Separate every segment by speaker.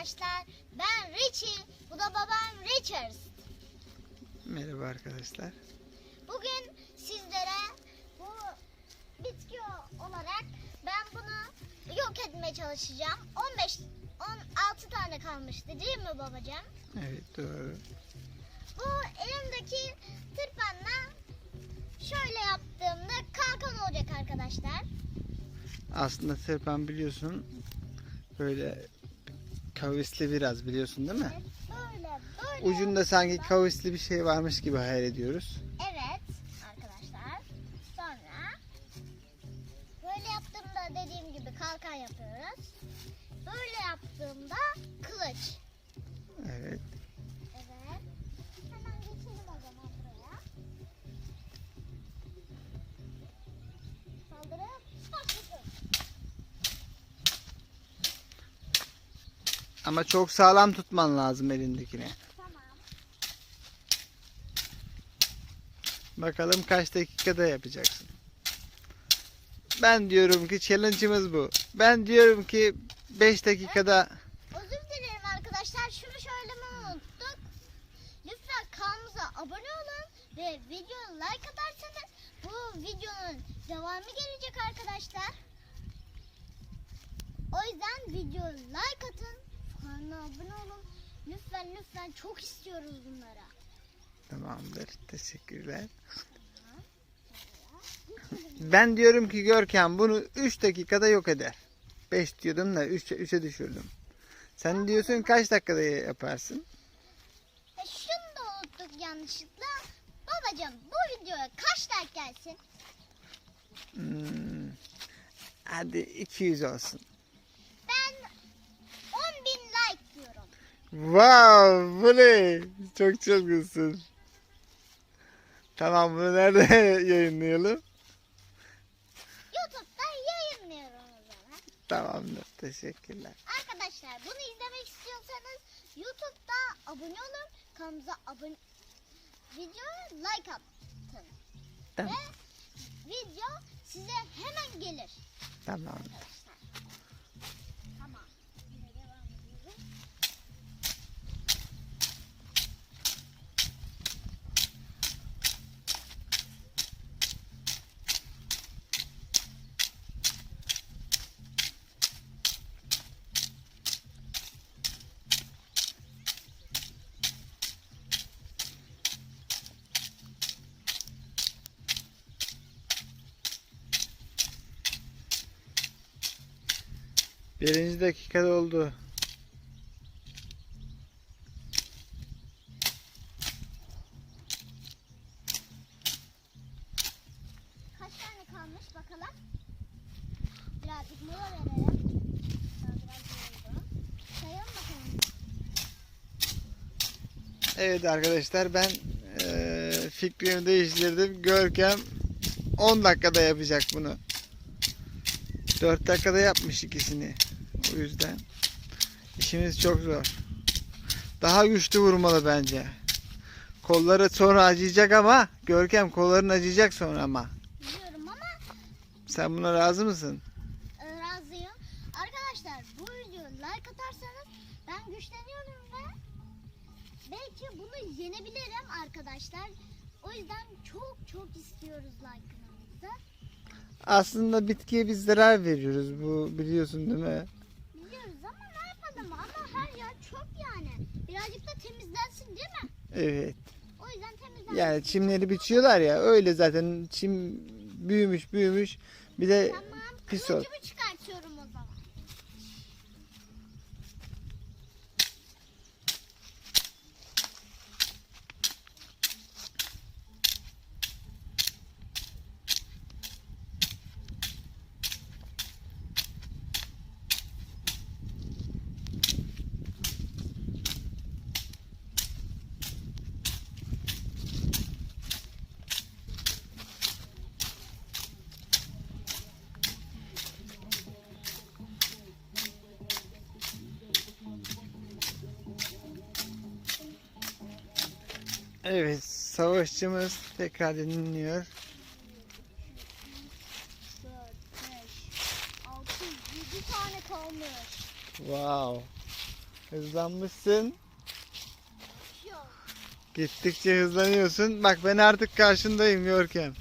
Speaker 1: arkadaşlar. Ben Richie. Bu da babam Richards.
Speaker 2: Merhaba arkadaşlar.
Speaker 1: Bugün sizlere bu bitki olarak ben bunu yok etmeye çalışacağım. 15 16 tane kalmıştı değil mi babacığım?
Speaker 2: Evet doğru.
Speaker 1: Bu elimdeki tırpanla şöyle yaptığımda kalkan olacak arkadaşlar.
Speaker 2: Aslında serpan biliyorsun böyle kavisli biraz biliyorsun değil mi?
Speaker 1: Böyle böyle.
Speaker 2: Ucunda sanki kavisli bir şey varmış gibi hayal ediyoruz.
Speaker 1: Evet arkadaşlar. Sonra böyle yaptığımda dediğim gibi kalkan yapıyoruz. Böyle yaptığımda kılıç.
Speaker 2: Ama çok sağlam tutman lazım elindekini.
Speaker 1: Tamam.
Speaker 2: Bakalım kaç dakikada yapacaksın. Ben diyorum ki challenge'ımız bu. Ben diyorum ki 5 dakikada
Speaker 1: Özür dilerim arkadaşlar. Şunu söylemeyi unuttuk. Lütfen kanalımıza abone olun ve videoya like atarsanız bu videonun devamı gelecek arkadaşlar. O yüzden videoya like atın. Kanala abone olun. Lütfen lütfen çok istiyoruz bunlara.
Speaker 2: Tamamdır. Teşekkürler. Ben diyorum ki Görkem bunu 3 dakikada yok eder. 5 diyordum da 3'e 3'e düşürdüm. Sen diyorsun kaç dakikada yaparsın?
Speaker 1: E şunu da unuttuk yanlışlıkla. Babacım bu videoya kaç like gelsin?
Speaker 2: Hmm, hadi 200 olsun.
Speaker 1: Ben 10 bin like diyorum.
Speaker 2: Wow, bu ne? Çok çılgınsın. Tamam bunu nerede yayınlayalım?
Speaker 1: YouTube'da yayınlıyorum o zaman.
Speaker 2: Tamamdır. Teşekkürler.
Speaker 1: Arkadaşlar bunu izlemek istiyorsanız YouTube'da abone olun. Kanalımıza abone videoya like atın.
Speaker 2: Tamam.
Speaker 1: Ve video size hemen gelir
Speaker 2: Tamam. Birinci dakikada oldu.
Speaker 1: Kaç tane kalmış bakalım. Birazcık mola verelim. Sayalım bakalım.
Speaker 2: Evet arkadaşlar ben eee, fikrimi değiştirdim. Görkem 10 dakikada yapacak bunu. 4 dakikada yapmış ikisini. O yüzden işimiz çok zor. Daha güçlü vurmalı bence. Kolları sonra acıyacak ama Görkem kolların acıyacak sonra ama.
Speaker 1: Biliyorum ama
Speaker 2: Sen buna razı mısın?
Speaker 1: e, razıyım. Arkadaşlar bu videoya like atarsanız ben güçleniyorum ve belki bunu yenebilirim arkadaşlar. O yüzden çok çok istiyoruz like'ınızı.
Speaker 2: Aslında bitkiye biz zarar veriyoruz. Bu biliyorsun değil mi?
Speaker 1: Biliyoruz ama ne yapalım ama çöp yani. Birazcık da temizlensin değil mi?
Speaker 2: Evet.
Speaker 1: O yüzden temizlensin.
Speaker 2: Yani çimleri biçiyorlar ya öyle zaten çim büyümüş büyümüş. Bir de
Speaker 1: Tamam.
Speaker 2: pis ol.
Speaker 1: Kılıcımı çıkartıyorum
Speaker 2: Evet savaşçımız tekrar dinliyor.
Speaker 1: 4, 5, 6, 7 tane kalmış.
Speaker 2: Wow. Hızlanmışsın.
Speaker 1: Yok.
Speaker 2: Gittikçe hızlanıyorsun. Bak ben artık karşındayım Görkem.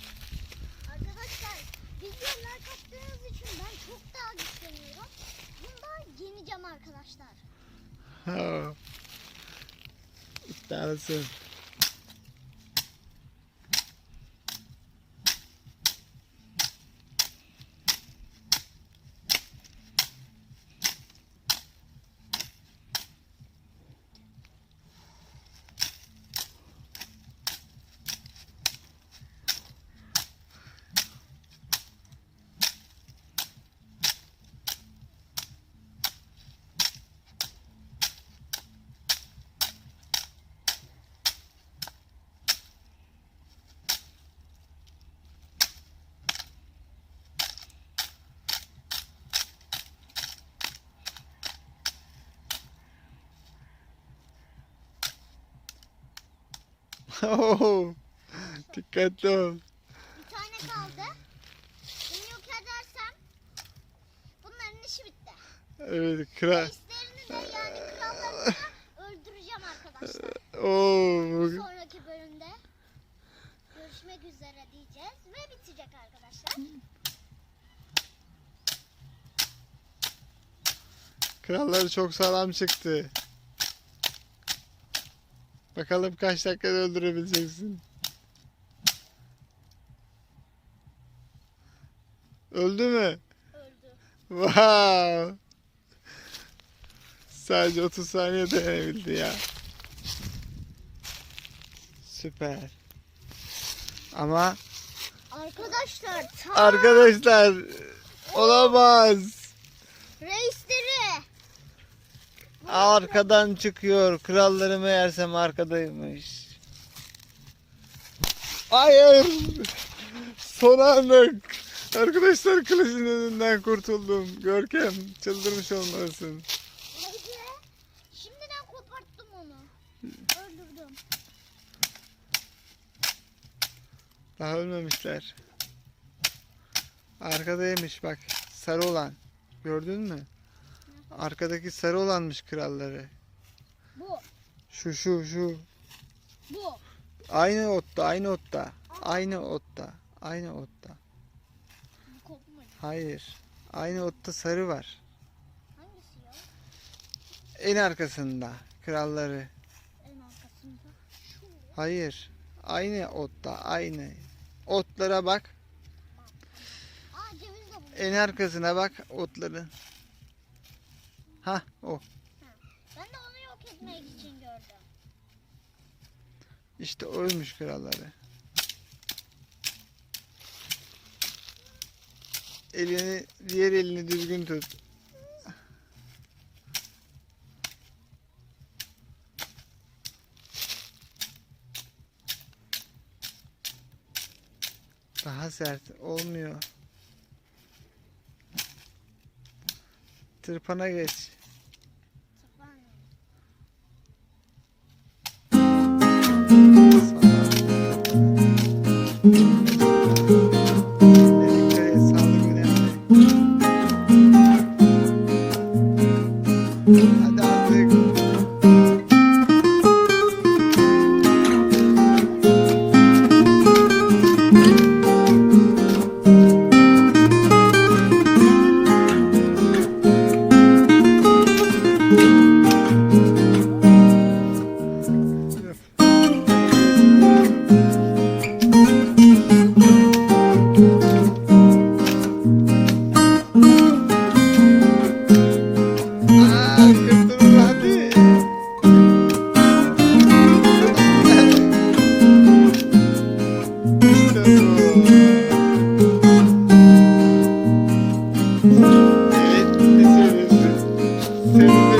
Speaker 1: Arkadaşlar videolar kattığınız için ben çok daha güçleniyorum. Bunu da yeneceğim arkadaşlar.
Speaker 2: İddialısın. Oo, Dikkatli ol.
Speaker 1: Bir tane kaldı. Bunu yok edersem bunların işi bitti.
Speaker 2: Evet kral.
Speaker 1: İsterini de yani krallarını da öldüreceğim arkadaşlar.
Speaker 2: Oo,
Speaker 1: Bir sonraki bölümde görüşmek üzere diyeceğiz ve bitecek arkadaşlar.
Speaker 2: kralları çok sağlam çıktı. Bakalım kaç dakikada öldürebileceksin. Öldü mü?
Speaker 1: Öldü.
Speaker 2: Wow. Sadece 30 saniye dayanabildi ya. Süper. Ama
Speaker 1: Arkadaşlar tam
Speaker 2: arkadaşlar olamaz.
Speaker 1: reisleri.
Speaker 2: Arkadan çıkıyor. Kralları meğersem arkadaymış. Hayır. Son anlık. Arkadaşlar kılıcın önünden kurtuldum. Görkem çıldırmış olmalısın.
Speaker 1: Şimdiden koparttım onu. Öldürdüm.
Speaker 2: Daha ölmemişler. Arkadaymış bak. Sarı olan. Gördün mü? Arkadaki sarı olanmış kralları.
Speaker 1: Bu.
Speaker 2: Şu şu şu.
Speaker 1: Bu.
Speaker 2: Aynı otta, aynı otta. Aynı otta. Aynı otta.
Speaker 1: Bu.
Speaker 2: Hayır. Aynı otta sarı var.
Speaker 1: Hangisi ya?
Speaker 2: En arkasında kralları.
Speaker 1: En arkasında. Şu.
Speaker 2: Hayır. Aynı otta, aynı. Otlara bak.
Speaker 1: Aa.
Speaker 2: En arkasına bak otların. Ha o.
Speaker 1: Ben de onu yok etmek için gördüm.
Speaker 2: İşte oymuş kralları. Elini, diğer elini düzgün tut. Daha sert olmuyor. Tırpana geç. Since